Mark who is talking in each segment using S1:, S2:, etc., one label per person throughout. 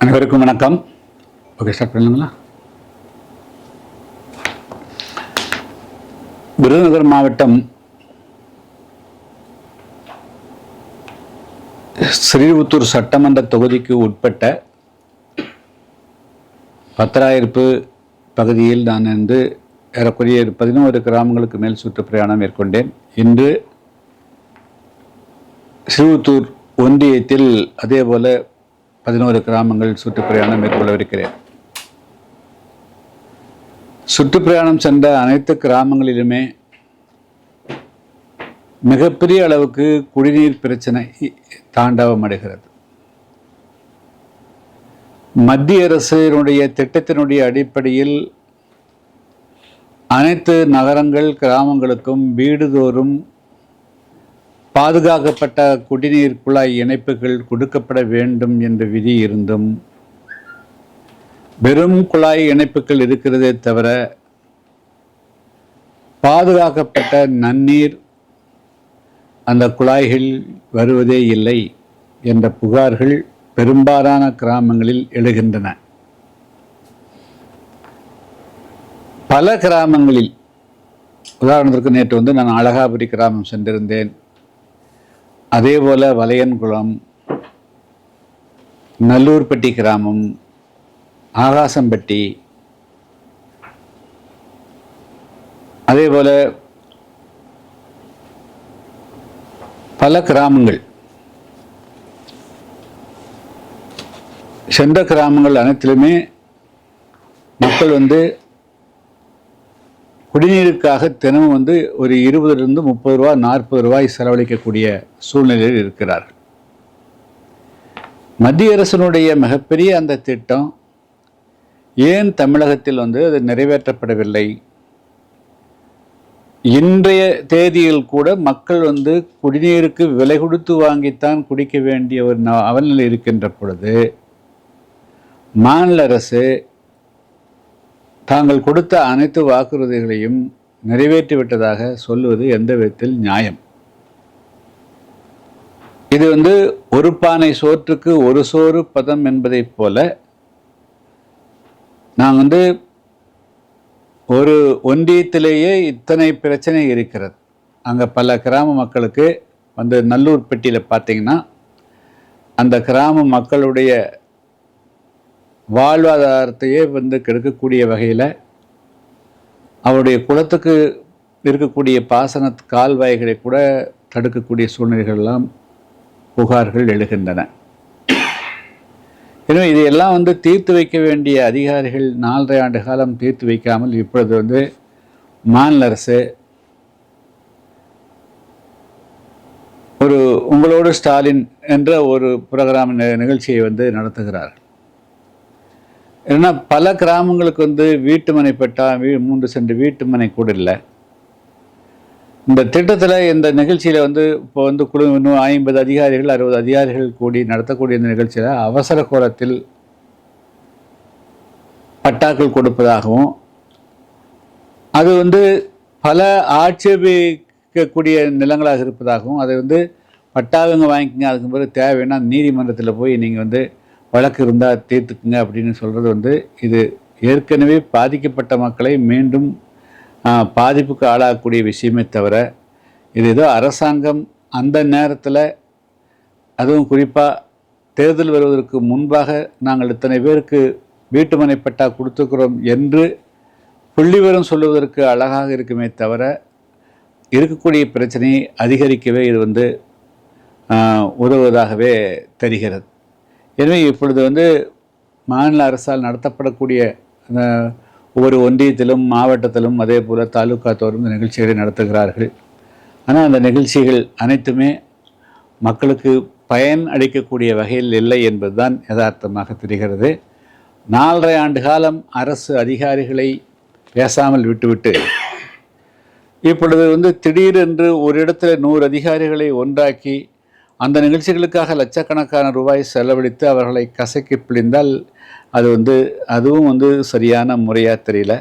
S1: அனைவருக்கும் வணக்கம். Okay start பண்ணலாங்களா Virudhunagar மாவட்டம் ஸ்ரீவித்தூர் சட்டமன்ற தொகுதிக்கு உட்பட்ட பத்தராயிருப்பு பகுதியில் நான் வந்து ஏறக்குறைய பதினோரு கிராமங்களுக்கு மேல் சுற்றுப்பிரயாணம் மேற்கொண்டேன். இன்று ஸ்ரீவித்தூர் ஒன்றியத்தில் அதே போல பதினோரு கிராமங்கள் சுற்றுப்பிரயாணம் மேற்கொள்ளவிருக்கிறேன். சுற்றுப்பிரயாணம் சென்ற அனைத்து கிராமங்களிலுமே மிகப்பெரிய அளவுக்கு குடிநீர் பிரச்சனை தாண்டவம் அடைகிறது. மத்திய அரசினுடைய திட்டத்தினுடைய அடிப்படையில் அனைத்து நகரங்கள் கிராமங்களுக்கும் வீடுதோறும் பாதுகாக்கப்பட்ட குடிநீர் குழாய் இணைப்புகள் கொடுக்கப்பட வேண்டும் என்ற விதி இருந்தும் வெறும் குழாய் இணைப்புகள் இருக்கிறதே தவிர பாதுகாக்கப்பட்ட நன்னீர் அந்த குழாய்கள் வருவதே இல்லை என்ற புகார்கள் பெரும்பாலான கிராமங்களில் எழுகின்றன. பல கிராமங்களில் உதாரணத்திற்கு நேற்று வந்து நான் அழகாபுரி கிராமம் சென்றிருந்தேன். அதே போல் வலையன்குளம் நல்லூர்பட்டி கிராமம் ஆகாசம்பட்டி அதே போல் பல கிராமங்கள். சொந்த கிராமங்கள் அனைத்திலுமே மக்கள் வந்து குடிநீருக்காக தினமும் வந்து ஒரு இருபதுலேருந்து முப்பது ரூபா நாற்பது ரூபாய் செலவழிக்கக்கூடிய சூழ்நிலையில் இருக்கிறார்கள். மத்திய அரசினுடைய மிகப்பெரிய அந்த திட்டம் ஏன் தமிழகத்தில் வந்து அது நிறைவேற்றப்படவில்லை? இன்றைய தேதியில் கூட மக்கள் வந்து குடிநீருக்கு விலை கொடுத்து வாங்கித்தான் குடிக்க வேண்டிய ஒரு ந- இருக்கின்ற பொழுது மாநில அரசு தாங்கள் கொடுத்த அனைத்து வாக்குறுதிகளையும் நிறைவேற்றிவிட்டதாக சொல்லுவது எந்த விதத்தில் நியாயம்? இது வந்து ஒரு பானை சோற்றுக்கு ஒரு சோறு பதம் என்பதைப் போல நான் வந்து ஒரு ஒன்றியத்திலேயே இத்தனை பிரச்சனை இருக்கிறது. அங்கே பல கிராம மக்களுக்கு வந்து நல்லூர்பட்டியில் பார்த்தீங்கன்னா அந்த கிராம மக்களுடைய வாழ்வாதாரத்தையே வந்து கெடுக்கக்கூடிய வகையில் அவருடைய குளத்துக்கு இருக்கக்கூடிய பாசன கால்வாய்களை கூட தடுக்கக்கூடிய சூழ்நிலைகள்லாம் புகார்கள் எழுகின்றன. எனவே இதையெல்லாம் வந்து தீர்த்து வைக்க வேண்டிய அதிகாரிகள் நாலரை ஆண்டு காலம் தீர்த்து வைக்காமல் இப்பொழுது வந்து மாநில அரசு ஒரு உங்களோடு ஸ்டாலின் என்ற ஒரு புரோகிராம் நிகழ்ச்சியை வந்து நடத்துகிறார்கள் ஏன்னா பல கிராமங்களுக்கு வந்து வீட்டுமனை பெட்டா வீ மூன்று சென்று வீட்டுமனை கூட இல்லை. இந்த திட்டத்தில் இந்த நிகழ்ச்சியில் வந்து இப்போ வந்து குழு இன்னும் ஐம்பது அதிகாரிகள் அறுபது அதிகாரிகள் கூடி நடத்தக்கூடிய இந்த நிகழ்ச்சியில் அவசர கோலத்தில் பட்டாக்கள் கொடுப்பதாகவும் அது வந்து பல ஆட்சேபிக்கக்கூடிய நிலங்களாக இருப்பதாகவும் அதை வந்து பட்டாவங்க வாங்கிக்கங்க அதுக்கு பிறகு தேவைன்னா நீதிமன்றத்தில் போய் நீங்கள் வந்து வழக்கு இருந்தால் தீர்த்துக்குங்க அப்படின்னு சொல்கிறது வந்து இது ஏற்கனவே பாதிக்கப்பட்ட மக்களை மீண்டும் பாதிப்புக்கு ஆளாகக்கூடிய விஷயமே தவிர இது ஏதோ அரசாங்கம் அந்த நேரத்தில் அதுவும் குறிப்பாக தேர்தல் வருவதற்கு முன்பாக நாங்கள் இத்தனை பேருக்கு வீட்டுமனை பட்டா கொடுத்துக்கிறோம் என்று புள்ளிவரம் சொல்லுவதற்கு அழகாக இருக்குமே தவிர இருக்கக்கூடிய பிரச்சனையை அதிகரிக்கவே இது வந்து உதவுவதாகவே தெரிகிறது. எனவே இப்பொழுது வந்து மாநில அரசால் நடத்தப்படக்கூடிய அந்த ஒவ்வொரு ஒன்றியத்திலும் மாவட்டத்திலும் அதே போல் தாலுக்கா தோறும் இந்த நிகழ்ச்சிகளை நடத்துகிறார்கள். ஆனால் அந்த நிகழ்ச்சிகள் அனைத்துமே மக்களுக்கு பயன் அளிக்கக்கூடிய வகையில் இல்லை என்பதுதான் யதார்த்தமாக தெரிகிறது. நாலரை ஆண்டு காலம் அரசு அதிகாரிகளை பேசாமல் விட்டுவிட்டு இப்பொழுது வந்து திடீரென்று ஒரு இடத்துல நூறு அதிகாரிகளை ஒன்றாக்கி அந்த நிகழ்ச்சிகளுக்காக லட்சக்கணக்கான ரூபாய் செலவழித்து அவர்களை கசக்கி பிழிந்தால் அது வந்து அதுவும் வந்து சரியான முறையாக தெரியல.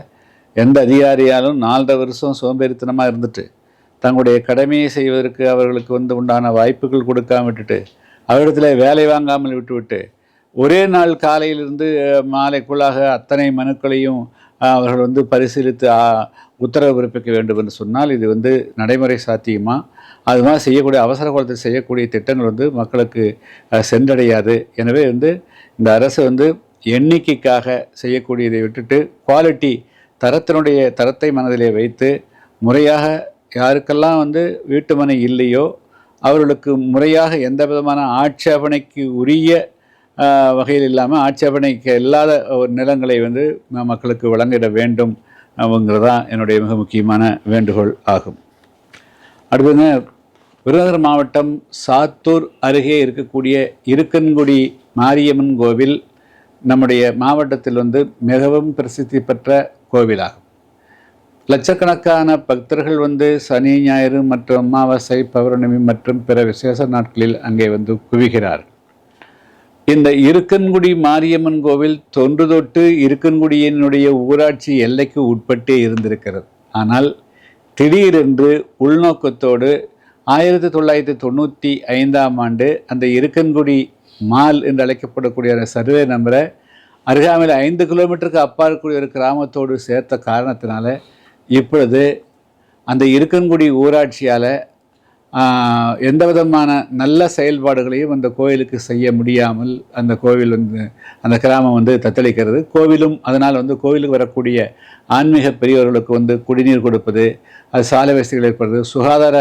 S1: எந்த அதிகாரியாலும் நாலரை வருஷம் சோம்பேறித்தனமாக இருந்துட்டு தங்களுடைய கடமையை செய்வதற்கு அவர்களுக்கு வந்து உண்டான வாய்ப்புகள் கொடுக்காம விட்டுட்டு அவரிடத்துல வேலை வாங்காமல் விட்டுவிட்டு ஒரே நாள் காலையிலிருந்து மாலைக்குள்ளாக அத்தனை மனுக்களையும் அவர்கள் வந்து பரிசீலித்து உத்தரவு பிறப்பிக்க வேண்டும் என்று சொன்னால் இது வந்து நடைமுறை சாத்தியமாக அது மாதிரி செய்யக்கூடிய அவசர காலத்தில் செய்யக்கூடிய திட்டங்கள் வந்து மக்களுக்கு சென்றடையாது. எனவே வந்து இந்த அரசு வந்து எண்ணிக்கைக்காக செய்யக்கூடியதை விட்டுட்டு குவாலிட்டி தரத்தினுடைய தரத்தை மனதிலே வைத்து முறையாக யாருக்கெல்லாம் வந்து வீட்டுமனை இல்லையோ அவர்களுக்கு முறையாக எந்த விதமான ஆட்சேபனைக்கு உரிய வகையில் இல்லாமல் ஆட்சேபனைக்கு இல்லாத ஒரு நிலங்களை வந்து மக்களுக்கு வழங்கிட வேண்டும். அப்படிங்கிறதான் என்னுடைய மிக முக்கியமான வேண்டுகோள் ஆகும். அடுத்ததுங்க விருதுநகர் மாவட்டம் சாத்தூர் அருகே இருக்கக்கூடிய இருக்கன்குடி மாரியம்மன் கோவில் நம்முடைய மாவட்டத்தில் வந்து மிகவும் பிரசித்தி பெற்ற கோவிலாகும். லட்சக்கணக்கான பக்தர்கள் வந்து சனி ஞாயிறு மற்றும் அமாவாசை பௌர்ணமி மற்றும் பிற விசேஷ நாட்களில் அங்கே வந்து குவிகிறார் இந்த இருக்கன்குடி மாரியம்மன் கோவில் தொன்று தொட்டு இருக்கன்குடியினுடைய ஊராட்சி எல்லைக்கு உட்பட்டே இருந்திருக்கிறது. ஆனால் திடீரென்று உள்நோக்கத்தோடு ஆயிரத்தி தொள்ளாயிரத்தி தொண்ணூற்றி ஐந்தாம் ஆண்டு அந்த இருக்கன்குடி மால் என்று அழைக்கப்படக்கூடிய அந்த சர்வே நம்பரை அருகாமையில் ஐந்து கிலோமீட்டருக்கு அப்பா இருக்கக்கூடிய ஒரு கிராமத்தோடு சேர்த்த காரணத்தினால இப்பொழுது அந்த இருக்கன்குடி ஊராட்சியால் எந்த விதமான நல்ல செயல்பாடுகளையும் அந்த கோயிலுக்கு செய்ய முடியாமல் அந்த கோவில் வந்து அந்த கிராமம் வந்து தத்தளிக்கிறது. கோவிலும் அதனால் வந்து கோவிலுக்கு வரக்கூடிய ஆன்மீக பெரியவர்களுக்கு வந்து குடிநீர் கொடுப்பது அது சாலை வசதிகள் ஏற்படுறது சுகாதார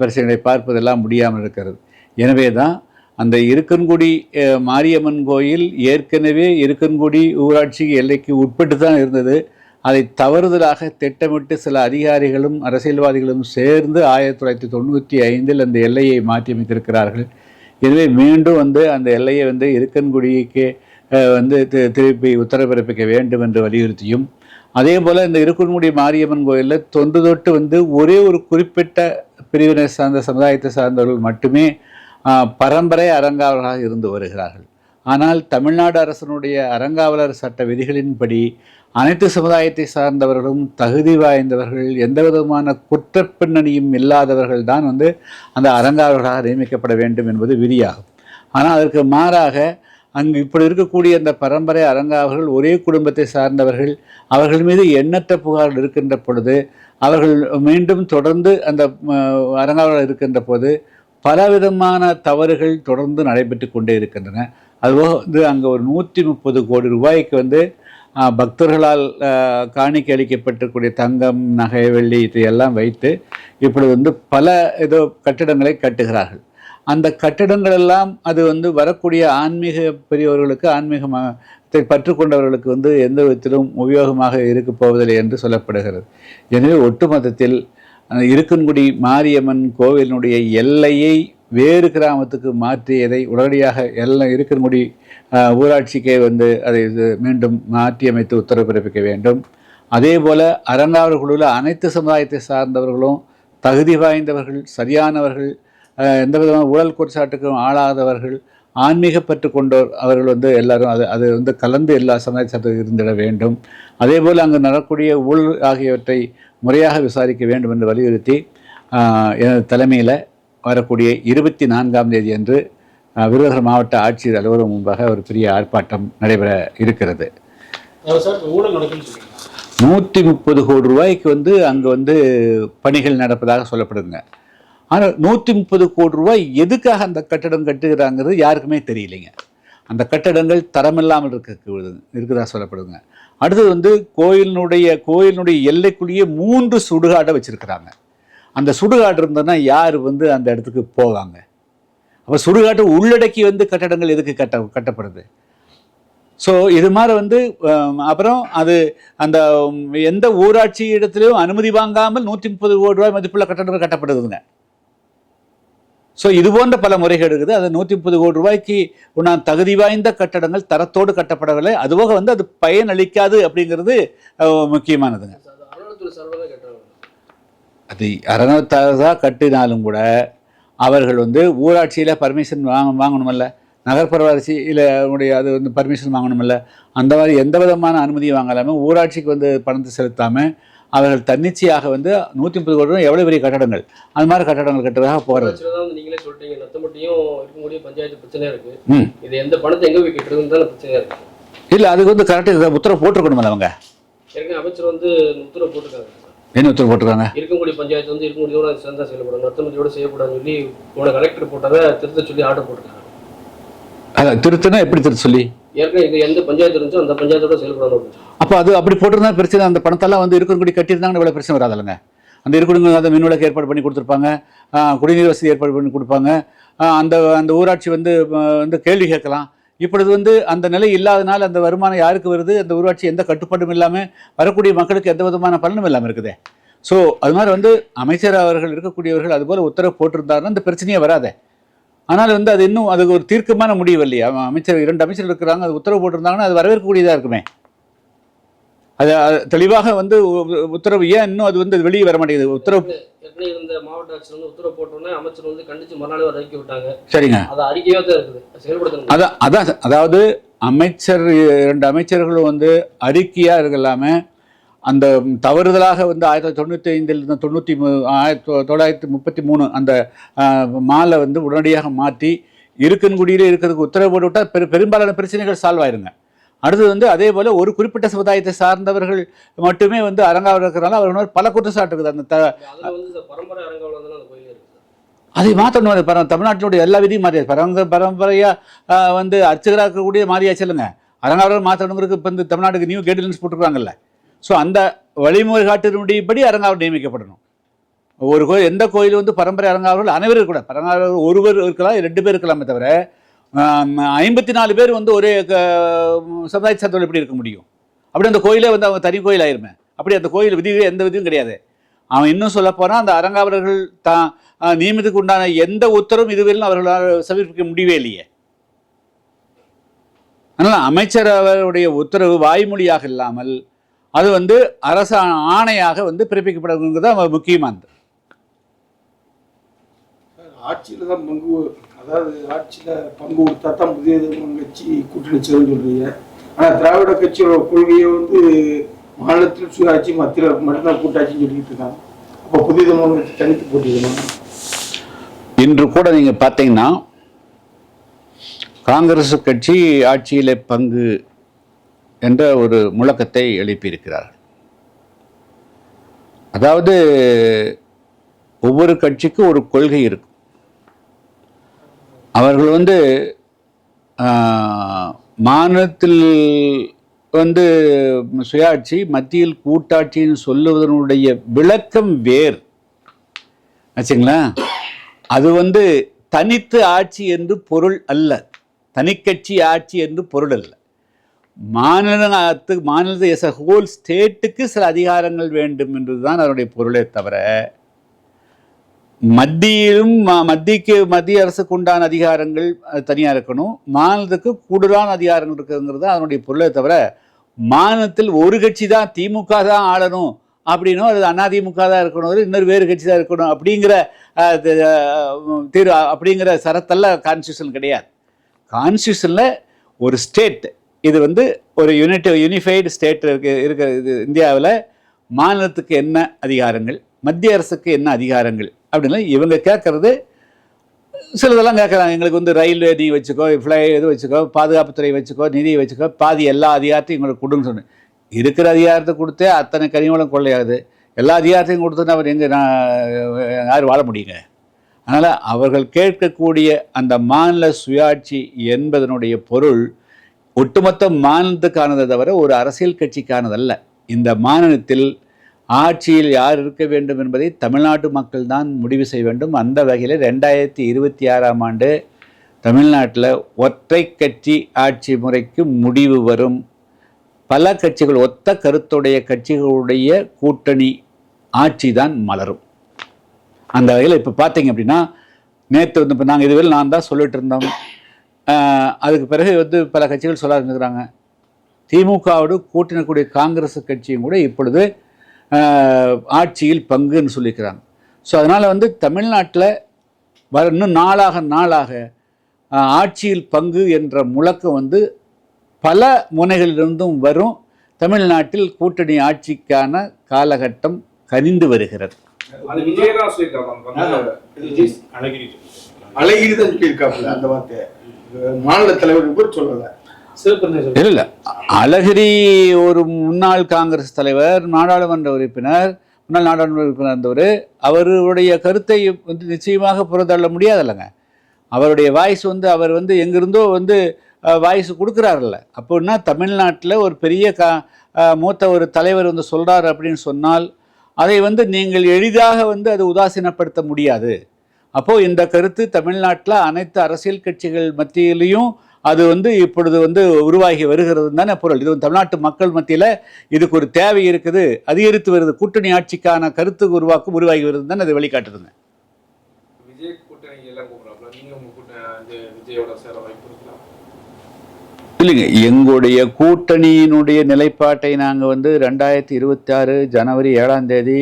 S1: பிரச்சனைகளை பார்ப்பதெல்லாம் முடியாமல் இருக்கிறது. எனவே தான் அந்த இருக்கன்குடி மாரியம்மன் கோயில் ஏற்கனவே இருக்கன்குடி ஊராட்சி எல்லைக்கு உட்பட்டு தான் இருந்தது. அதை தவறுதலாக திட்டமிட்டு சில அதிகாரிகளும் அரசியல்வாதிகளும் சேர்ந்து ஆயிரத்தி தொள்ளாயிரத்தி தொண்ணூற்றி ஐந்தில் அந்த எல்லையை மாற்றி அமைத்திருக்கிறார்கள். எனவே மீண்டும் வந்து அந்த எல்லையை வந்து இருக்கன்குடிக்கு வந்து திருப்பி உத்தரவு பிறப்பிக்க வேண்டும் என்று வலியுறுத்தியும் அதே போல் இந்த இருக்கன்குடி மாரியம்மன் கோயிலில் தொன்று தொட்டு வந்து ஒரே ஒரு குறிப்பிட்ட பிரிவினை சார்ந்த சமுதாயத்தை சார்ந்தவர்கள் மட்டுமே பரம்பரை அறங்காவலராக இருந்து வருகிறார்கள். ஆனால் தமிழ்நாடு அரசனுடைய அறங்காவலர் சட்ட விதிகளின்படி அனைத்து சமுதாயத்தை சார்ந்தவர்களும் தகுதி வாய்ந்தவர்கள் எந்த விதமான குற்றப் பின்னணியும் இல்லாதவர்கள் தான் வந்து அந்த அறங்காவலர்களாக நியமிக்கப்பட வேண்டும் என்பது விதியாகும். ஆனால் அதற்கு மாறாக அங்கு இப்படி இருக்கக்கூடிய அந்த பரம்பரை அறங்காவலர்கள் ஒரே குடும்பத்தை சார்ந்தவர்கள் அவர்கள் மீது எண்ணற்ற புகார்கள் இருக்கின்ற பொழுது அவர்கள் மீண்டும் தொடர்ந்து அந்த அஹ், இருக்கின்ற போது பலவிதமான தவறுகள் தொடர்ந்து நடைபெற்று கொண்டே இருக்கின்றன. அதுபோக வந்து அங்கே ஒரு நூற்றி முப்பது கோடி ரூபாய்க்கு வந்து பக்தர்களால் காணிக்கை அளிக்கப்பட்டிருக்கூடிய தங்கம் நகை வெள்ளி இதையெல்லாம் வைத்து இப்பொழுது வந்து பல ஏதோ கட்டிடங்களை கட்டுகிறார்கள். அந்த கட்டிடங்கள் எல்லாம் அது வந்து வரக்கூடிய ஆன்மீக பெரியவர்களுக்கு ஆன்மீகத்தை பற்றுக்கொண்டவர்களுக்கு வந்து எந்த விதத்திலும் உபயோகமாக இருக்க போவதில்லை என்று சொல்லப்படுகிறது. எனவே ஒட்டுமொத்தத்தில் அந்த இருக்கன்குடி மாரியம்மன் கோவிலினுடைய எல்லையை வேறு கிராமத்துக்கு மாற்றியதை உடனடியாக எல்லாம் இருக்கன்குடி ஊராட்சிக்கே வந்து அதை இது மீண்டும் மாற்றியமைத்து உத்தரவு பிறப்பிக்க வேண்டும். அதே போல் அறங்காவலர் குழுவில் அனைத்து சமுதாயத்தை சார்ந்தவர்களும் தகுதி வாய்ந்தவர்கள் சரியானவர்கள் எந்த விதமான ஊழல் குற்றச்சாட்டுக்கும் ஆளாதவர்கள் ஆன்மீக பற்று கொண்டோர் அவர்கள் வந்து எல்லாரும் அது அது வந்து கலந்து எல்லா சமுதாய சட்டத்தில் இருந்திட வேண்டும். அதே போல் அங்கு நடக்கக்கூடிய ஊழல் ஆகியவற்றை முறையாக விசாரிக்க வேண்டும் என்று வலியுறுத்தி எனது தலைமையில் வரக்கூடிய இருபத்தி நான்காம் தேதி அன்று விருதுநகர் மாவட்ட ஆட்சியர் அலுவலகம் முன்பாக ஒரு பெரிய ஆர்ப்பாட்டம் நடைபெற இருக்கிறது. நூற்றி முப்பது கோடி ரூபாய்க்கு வந்து அங்கே வந்து பணிகள் நடப்பதாக சொல்லப்படுதுங்க. ஆனால் நூற்றி முப்பது கோடி ரூபாய் எதுக்காக அந்த கட்டடம் கட்டுகிறாங்கிறது யாருக்குமே தெரியலைங்க. அந்த கட்டடங்கள் தரமில்லாமல் இருக்க இருக்குதா சொல்லப்படுதுங்க. அடுத்தது வந்து கோயிலினுடைய கோயிலினுடைய எல்லைக்குள்ளேயே மூன்று சுடுகாடை வச்சிருக்கிறாங்க. அந்த சுடுகாடு இருந்ததுன்னா யார் வந்து அந்த இடத்துக்கு போவாங்க? அப்போ சுடுகாட்டை உள்ளடக்கி வந்து கட்டடங்கள் எதுக்கு கட்ட கட்டப்படுது? ஸோ இது மாதிரி வந்து அப்புறம் அது அந்த எந்த ஊராட்சி இடத்துலையும் அனுமதி வாங்காமல் நூற்றி முப்பது கோடி ரூபாய் மதிப்புள்ள கட்டடங்கள் கட்டப்படுதுங்க. ஸோ இது போன்ற பல முறைகள் இருக்குது. அது நூற்றி முப்பது கோடி ரூபாய்க்கு நான் தகுதி வாய்ந்த கட்டடங்கள் தரத்தோடு கட்டப்படவில்லை. அதுபோக வந்து அது பயனளிக்காது அப்படிங்கிறது அஹ், முக்கியமானதுங்க.
S2: அது
S1: அறநூத்தாக கட்டினாலும் கூட அவர்கள் வந்து ஊராட்சியில் பர்மிஷன் வாங்க வாங்கணுமல்ல? நகர்ப்புறவாட்சியில் உடைய அது வந்து பர்மிஷன் வாங்கணுமில்ல? அந்த மாதிரி எந்த விதமான அனுமதியும் வாங்கலாமல் ஊராட்சிக்கு வந்து பணத்தை செலுத்தாமல் அவர்கள் தன்னிச்சையாக வந்து நூற்றி முப்பது கோடி ரூபாய் எவ்வளோ பெரிய கட்டடங்கள்? அது மாதிரி கட்டடங்கள் கட்டுறதாக போகிறது
S2: நீங்களே சொல்லிட்டீங்க. நத்தம்பட்டியும் இருக்கக்கூடிய பஞ்சாயத்து பிரச்சனையா இருக்கு.
S1: ம்.
S2: இது எந்த பணத்தை எங்க போய் கட்டுறதுன்னு தான் பிரச்சனையா இருக்கு.
S1: இல்லை அதுக்கு வந்து கரெக்டாக உத்தரவு போட்டிருக்கணும்ல அவங்க?
S2: ஏற்கனவே அமைச்சர் வந்து உத்தரவு போட்டிருக்காங்க
S1: என்ன உத்தரவு போட்டிருக்காங்க?
S2: இருக்கக்கூடிய பஞ்சாயத்து வந்து இருக்கக்கூடியதோட சேர்ந்தா செயல்படும் நத்தம்பட்டியோட செய்யக்கூடாதுன்னு சொல்லி போன கலெக்டர் போட்டதை திருத்த சொல்லி ஆர்டர் போட்டிருக்காங்க.
S1: அதான் திருத்துனா எப்படி திருத்த சொல்லி?
S2: ஏற்கனவே இது எந்த பஞ்சாயத்து இருந்துச்சோ அந்த பஞ்சாயத்தோட செயல்படணும்.
S1: அப்போ அது அப்படி போட்டிருந்தா பிரச்சனை அந்த பணத்தெல்லாம் வந்து இருக்கக்கூடிய கட்டியிருந்தாங்கன்னு இவ்வளோ பிரச்சனை வராதுல்லைங்க அந்த இருக்கக்கூடிய அந்த மின் விளக்கு ஏற்பாடு பண்ணி கொடுத்துருப்பாங்க. குடிநீர் வசதி ஏற்பாடு பண்ணி கொடுப்பாங்க. அந்த அந்த ஊராட்சி வந்து வந்து கேள்வி கேட்கலாம். இப்பொழுது வந்து அந்த நிலை இல்லாதனால் அந்த வருமானம் யாருக்கு வருது? அந்த ஊராட்சி எந்த கட்டுப்பாடும் இல்லாமல் வரக்கூடிய மக்களுக்கு எந்த விதமான பலனும் இல்லாமல் இருக்குதே. ஸோ அது மாதிரி வந்து அமைச்சர் அவர்கள் இருக்கக்கூடியவர்கள் அதுபோல் உத்தரவு போட்டிருந்தாருன்னா அந்த பிரச்சனையே வராதே. ஆனால் வந்து அது இன்னும் அதுக்கு ஒரு தீர்க்கமான முடிவு இல்லையா? அமைச்சர் இரண்டு அமைச்சர் இருக்கிறாங்க அது உத்தரவு போட்டிருந்தாங்கன்னா அது வரவேற்கக்கூடியதாக இருக்குமே? அது தெளிவாக வந்து உத்தரவு ஏன் இன்னும் அது வந்து வெளியே வர மாட்டேங்குது? உத்தரவு
S2: ஏற்கனவே இருந்த மாவட்ட ஆட்சியர் வந்து உத்தரவு போட்டோன்னே அமைச்சர் வந்து கண்டிச்சு மறுநாள் அறிக்கை விட்டாங்க.
S1: சரிங்க.
S2: அது அறிக்கையா தான் இருக்குது. செயல்படுத்தணும்.
S1: அதான் அதான் அதாவது அமைச்சர் இரண்டு அமைச்சர்களும் வந்து அறிக்கையாக இருக்கலாம அந்த தவறுதலாக வந்து ஆயிரத்தி தொள்ளாயிரத்தி தொண்ணூற்றி ஐந்தில் இருந்து தொண்ணூற்றி மூ ஆயிரத்தி தொள்ளாயிரத்தி முப்பத்தி மூணு அந்த மாலை வந்து உடனடியாக மாற்றி இருக்கன்குடியில் இருக்கிறதுக்கு உத்தரவு போட்டு விட்டால் பெரு பெரும்பாலான பிரச்சனைகள் சால்வ் ஆயிருங்க. அடுத்தது வந்து அதே போல் ஒரு குறிப்பிட்ட சமுதாயத்தை சார்ந்தவர்கள் மட்டுமே வந்து அரங்காவில் இருக்கிறனால மேல பல குற்றச்சாட்டு இருக்குது. அந்த
S2: வந்து
S1: அதை மாற்றணும் பர தமிழ்நாட்டினுடைய எல்லா விதியும் மாறியாச்சு. பரங்க பரம்பரையாக வந்து அர்ச்சகராக இருக்கக்கூடிய மாறியாச்சு இல்லைங்க. அரங்காவலர் மாற்றணுங்கிறதுக்கு இப்போ இந்த தமிழ்நாட்டுக்கு நியூ கைட்லைன்ஸ் போட்டிருக்காங்கல்ல. ஸோ அந்த வழிமுறை காட்டினுடையபடி அரங்காவலர் நியமிக்கப்படணும். ஒரு கோயில் எந்த கோயில் வந்து பரம்பரை அரங்காவலர்கள் அனைவரும் கூட பரங்காவலர் ஒருவர் இருக்கலாம் ரெண்டு பேர் இருக்கலாமே தவிர ஐம்பத்தி நாலு பேர் வந்து ஒரே க- சமுதாயத்தை எப்படி இருக்க முடியும்? அப்படி அந்த கோயிலே வந்து அவன் தனி கோயில் ஆயிருமே. அப்படி அந்த கோயில் விதி எந்த விதியும் கிடையாது. அவன் இன்னும் சொல்ல போனால் அந்த அரங்காவலர்கள் தான் நியமித்துக்கு உண்டான எந்த உத்தரவும் இதுவரையிலும் அவர்களால் சமர்ப்பிக்க முடியவே இல்லையே. அதனால் அமைச்சர் அவருடைய உத்தரவு வாய்மொழியாக இல்லாமல் அது வந்து அரசு ஆணையாக வந்து பிறப்பிக்கப்படுங்கிறது தான் முக்கியமானது.
S3: ஆட்சியில் தான் பங்கு அதாவது ஆட்சியில பங்கு கொடுத்தா தான் புதிய கட்சி கூட்டணி சேரும் சொல்றீங்க. ஆனா திராவிட கட்சியோட கொள்கையை வந்து மாநிலத்தில் சுயாட்சி மத்தியில் மட்டும்தான் கூட்டாட்சின்னு சொல்லிட்டு இருக்காங்க. அப்போ புதிய தமிழ் கட்சி தனித்து போட்டிருக்கணும்
S1: இன்று கூட நீங்கள் பார்த்தீங்கன்னா காங்கிரஸ் கட்சி ஆட்சியிலே பங்கு என்ற ஒரு முழக்கத்தை எழுப்பியிருக்கிறார்கள். அதாவது ஒவ்வொரு கட்சிக்கும் ஒரு கொள்கை இருக்கும். அவர்கள் வந்து மாநிலத்தில் வந்து சுயாட்சி மத்தியில் கூட்டாட்சின்னு சொல்லுவதனுடைய விளக்கம் வேறு ஆச்சுங்களா? அது வந்து தனித்து ஆட்சி என்று பொருள் அல்ல. தனிக்கட்சி ஆட்சி என்று பொருள் அல்ல. மாநிலத்துக்கு மாநிலத்தை எஸ் அ ஹோல் ஸ்டேட்டுக்கு சில அதிகாரங்கள் வேண்டும் என்று தான் அதனுடைய பொருளே தவிர மத்தியிலும் ம- மத்திக்கு மத்திய அரசுக்கு உண்டான அதிகாரங்கள் தனியாக இருக்கணும். மாநிலத்துக்கு கூடுதலான அதிகாரங்கள் இருக்குங்கிறது அதனுடைய பொருளை தவிர மாநிலத்தில் ஒரு கட்சி தான் திமுக தான் ஆளணும் அப்படின்னும் அது அதிமுக தான் இருக்கணும் இன்னொரு வேறு கட்சி தான் இருக்கணும் அப்படிங்கிற அஹ், தீர்வு அப்படிங்கிற சரத்தெல்லாம் கான்ஸ்டியூஷன் கிடையாது. கான்ஸ்டியூஷனில் ஒரு ஸ்டேட் இது வந்து ஒரு யூனிட் யூனிஃபைடு ஸ்டேட் இருக்கு இருக்கிற இது இந்தியாவில் மாநிலத்துக்கு என்ன அதிகாரங்கள் மத்திய அரசுக்கு என்ன அதிகாரங்கள் அப்படின்னா இவங்க கேட்குறது சிலதெல்லாம் கேட்குறாங்க. எங்களுக்கு வந்து ரயில்வே நீ வச்சுக்கோ ஃப்ளை இது வச்சுக்கோ பாதுகாப்புத்துறை வச்சுக்கோ நிதி வச்சுக்கோ பாதி எல்லா அதிகாரத்தையும் எங்களுக்கு கொடுன்னு சொன்னேன். இருக்கிற அதிகாரத்தை கொடுத்தே அத்தனை கனிவளம் கொள்ளையாது. எல்லா அதிகாரத்தையும் கொடுத்துட்டு அவர் எங்கே நான் யார் வாழ முடியுங்க? அதனால் அவர்கள் கேட்கக்கூடிய அந்த மாநில சுயாட்சி என்பதனுடைய பொருள் ஒட்டுமொத்த மாநிலத்துக்கானதை தவிர ஒரு அரசியல் கட்சிக்கானதல்ல. இந்த மாநிலத்தில் ஆட்சியில் யார் இருக்க வேண்டும் என்பதை தமிழ்நாட்டு மக்கள் தான் முடிவு செய்ய வேண்டும். அந்த வகையில் ரெண்டாயிரத்தி இருபத்தி ஆறாம் ஆண்டு தமிழ்நாட்டில் ஒற்றை கட்சி ஆட்சி முறைக்கு முடிவு வரும். பல கட்சிகள் ஒத்த கருத்துடைய கட்சிகளுடைய கூட்டணி ஆட்சி தான் மலரும். அந்த வகையில் இப்போ பார்த்தீங்க அப்படின்னா நேற்று வந்து இப்போ நாங்கள் இதுவரை நான் தான் சொல்லிட்டு இருந்தோம். அதுக்கு பிறகு வந்து பல கட்சிகள் சொல்ல ஆரம்பிக்கிறாங்க. திமுகவோடு கூட்டினக்கூடிய காங்கிரஸ் கட்சியும் கூட இப்பொழுது ஆட்சியில் பங்குன்னு சொல்லிக்கிறாங்க. ஸோ அதனால் வந்து தமிழ்நாட்டில் வர இன்னும் நாளாக நாளாக ஆட்சியில் பங்கு என்ற முழக்கம் வந்து பல முனைகளிலிருந்தும் வரும். தமிழ்நாட்டில் கூட்டணி ஆட்சிக்கான காலகட்டம் கனிந்து வருகிறது.
S4: அழகிரி
S3: தான் சொல்லியிருக்காப்புல அந்த வார்த்தை. மாநில தலைவர் சொல்லல.
S1: இல்லை அழகிரி ஒரு முன்னாள் காங்கிரஸ் தலைவர் நாடாளுமன்ற உறுப்பினர் முன்னாள் நாடாளுமன்ற உறுப்பினர் இருந்தவர் அவருடைய கருத்தை வந்து நிச்சயமாக புறந்தள்ள முடியாதுல்லங்க. அவருடைய வாய்ஸ் வந்து அவர் வந்து எங்கிருந்தோ வந்து வாய்ஸ் கொடுக்குறாருல்ல. அப்படின்னா தமிழ்நாட்டில் ஒரு பெரிய கா மூத்த ஒரு தலைவர் வந்து சொல்கிறார் அப்படின்னு சொன்னால் அதை வந்து நீங்கள் எளிதாக வந்து அது உதாசீனப்படுத்த முடியாது. அப்போது இந்த கருத்து தமிழ்நாட்டில் அனைத்து அரசியல் கட்சிகள் மத்தியிலையும் அது வந்து இப்பொழுது வந்து உருவாகி வருகிறது தானே பொருள். இது தமிழ்நாட்டு மக்கள் மத்தியில் இதுக்கு ஒரு தேவை இருக்குது. அதிகரித்து வருது. கூட்டணி ஆட்சிக்கான கருத்து உருவாக்கம் உருவாகி வருது தானே அது வெளிக்காட்டுதுங்க இல்லைங்க. எங்களுடைய கூட்டணியினுடைய நிலைப்பாட்டை நாங்கள் வந்து ரெண்டாயிரத்தி இருபத்தி ஆறு ஜனவரி ஏழாம் தேதி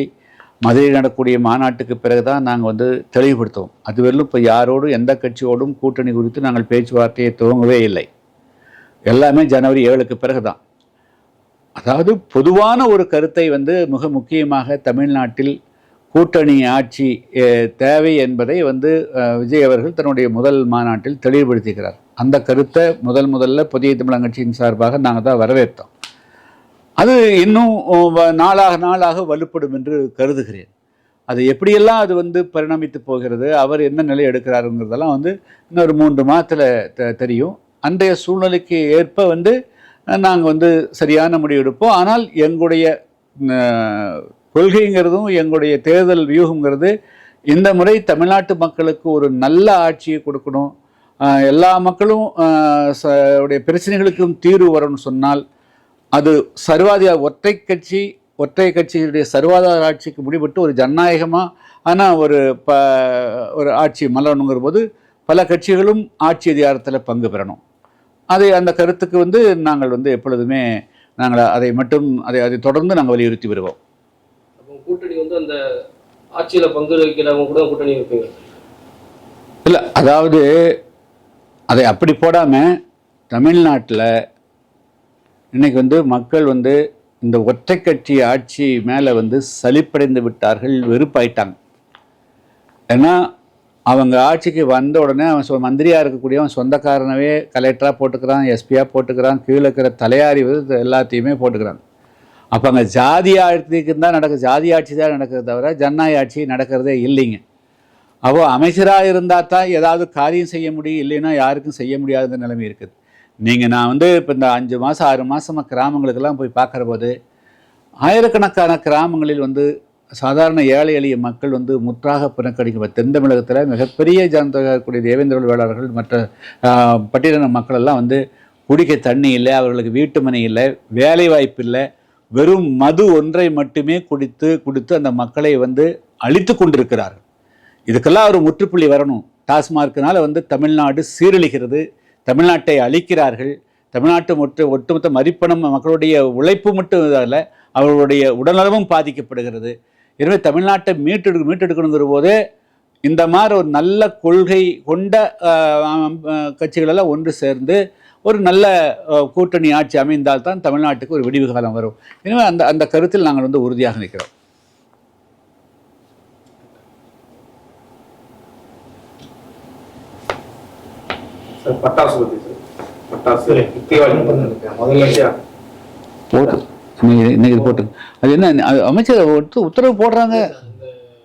S1: மதுரையில் நடக்கக்கூடிய மாநாட்டுக்கு பிறகு தான் நாங்கள் வந்து தெளிவுபடுத்துவோம். அதுவரையிலும் இப்போ யாரோடும் எந்த கட்சியோடும் கூட்டணி குறித்து நாங்கள் பேச்சுவார்த்தையை துவங்கவே இல்லை. எல்லாமே ஜனவரி ஏழுக்கு பிறகு தான் அதாவது பொதுவான ஒரு கருத்தை வந்து மிக முக்கியமாக தமிழ்நாட்டில் கூட்டணி ஆட்சி தேவை என்பதை வந்து விஜய் அவர்கள் தன்னுடைய முதல் மாநாட்டில் தெளிவுபடுத்துகிறார். அந்த கருத்தை முதல் முதல்ல புதிய தமிழக கட்சியின் சார்பாக நாங்கள் தான் வரவேற்றோம். அது இன்னும் வ- நாளாக நாளாக வலுப்படும் என்று கருதுகிறேன். அது எப்படியெல்லாம் அது வந்து பரிணமித்து போகிறது அவர் என்ன நிலை எடுக்கிறாருங்கிறதெல்லாம் வந்து இன்னொரு மூன்று மாதத்தில் த தெரியும். அன்றைய சூழ்நிலைக்கு ஏற்ப வந்து நாங்கள் வந்து சரியான முடிவு எடுப்போம். ஆனால் எங்களுடைய கொள்கைங்கிறதும் எங்களுடைய தேர்தல் வியூகங்கிறது இந்த முறை தமிழ்நாட்டு மக்களுக்கு ஒரு நல்ல ஆட்சியை கொடுக்கணும். எல்லா மக்களும் ச- உடைய பிரச்சனைகளுக்கும் தீர்வு வரணும்னு சொன்னால் அது சர்வாதிகார ஒற்றை கட்சி ஒற்றை கட்சியுடைய சர்வாதார ஆட்சிக்கு முடிவிட்டு ஒரு ஜனநாயகமாக ஆனால் ஒரு ப ஒரு ஆட்சி மலரணுங்கிற போது பல கட்சிகளும் ஆட்சி அதிகாரத்தில் பங்கு பெறணும். அதை அந்த கருத்துக்கு வந்து நாங்கள் வந்து எப்பொழுதுமே நாங்கள் அதை மட்டும் அதை அதை தொடர்ந்து நாங்கள் வலியுறுத்தி வருவோம்.
S2: கூட்டணி வந்து அந்த ஆட்சியில பங்கு வைக்கிறவங்க கூட கூட்டணி வைப்பீங்க
S1: இல்லை அதாவது அதை அப்படி போடாமல் தமிழ்நாட்டில் இன்னைக்கு வந்து மக்கள் வந்து இந்த ஒற்றை கட்சி ஆட்சி மேலே வந்து சலிப்படைந்து விட்டார்கள் வெறுப்பாயிட்டாங்க. ஏன்னா அவங்க ஆட்சிக்கு வந்த உடனே அவன் சொ மந்திரியாக இருக்கக்கூடியவன் சொந்தக்காரனவே கலெக்டராக போட்டுக்கிறான் எஸ்பியாக போட்டுக்கிறான் கீழே இருக்கிற தலையாரி வந்து எல்லாத்தையுமே போட்டுக்கிறாங்க. அப்போ அங்கே ஜாதி ஆட்சிக்கு தான் நடக்குது ஜாதி ஆட்சி தான் நடக்கிறது தவிர ஜனநாயக ஆட்சி நடக்கிறதே இல்லைங்க. அப்போ அமைச்சராக இருந்தால் தான் ஏதாவது காரியம் செய்ய முடியும் இல்லைன்னா யாருக்கும் செய்ய முடியாத நிலைமை இருக்குது. நீங்கள் நான் வந்து இப்போ இந்த அஞ்சு மாதம் ஆறு மாதமாக கிராமங்களுக்கெல்லாம் போய் பார்க்குற போது ஆயிரக்கணக்கான கிராமங்களில் வந்து சாதாரண ஏழை எளிய மக்கள் வந்து முற்றாக புறக்கணிக்க தென் தமிழகத்தில் மிகப்பெரிய ஜனத்தொகை இருக்கக்கூடிய தேவேந்திர வேளாளர்கள் மற்ற பட்டியலின மக்கள் எல்லாம் வந்து குடிக்க தண்ணி இல்லை அவர்களுக்கு வீட்டு மனை இல்லை வேலை வாய்ப்பு இல்லை வெறும் மது ஒன்றை மட்டுமே குடித்து குடித்து அந்த மக்களை வந்து அழித்து கொண்டிருக்கிறார்கள். இதுக்கெல்லாம் ஒரு முற்றுப்புள்ளி வரணும். டாஸ்மார்க்கினால் வந்து தமிழ்நாடு சீரழிகிறது. தமிழ்நாட்டை அழிக்கிறார்கள். தமிழ்நாட்டு ஒட்டு ஒட்டுமொத்த மதிப்பணம் மக்களுடைய உழைப்பு மட்டும் இல்லை அவர்களுடைய உடல்நலமும் பாதிக்கப்படுகிறது. எனவே தமிழ்நாட்டை மீட்டெடு மீட்டெடுக்கணுங்கிற போது இந்த மாதிரி ஒரு நல்ல கொள்கை கொண்ட கட்சிகளெல்லாம் ஒன்று சேர்ந்து ஒரு நல்ல கூட்டணி ஆட்சி அமைந்தால் தான் தமிழ்நாட்டுக்கு ஒரு விடிவு காலம் வரும். எனவே அந்த அந்த கருத்தில் நாங்கள் வந்து உறுதியாக நிற்கிறோம்.
S4: பட்டாசு பத்தி சார். பட்டாசு தீபாவளி. முதல்ல.
S1: போட்டு. இன்னைக்கு இது போட்டு அது என்ன அமைச்சர் உத்தரவு போடுறாங்க.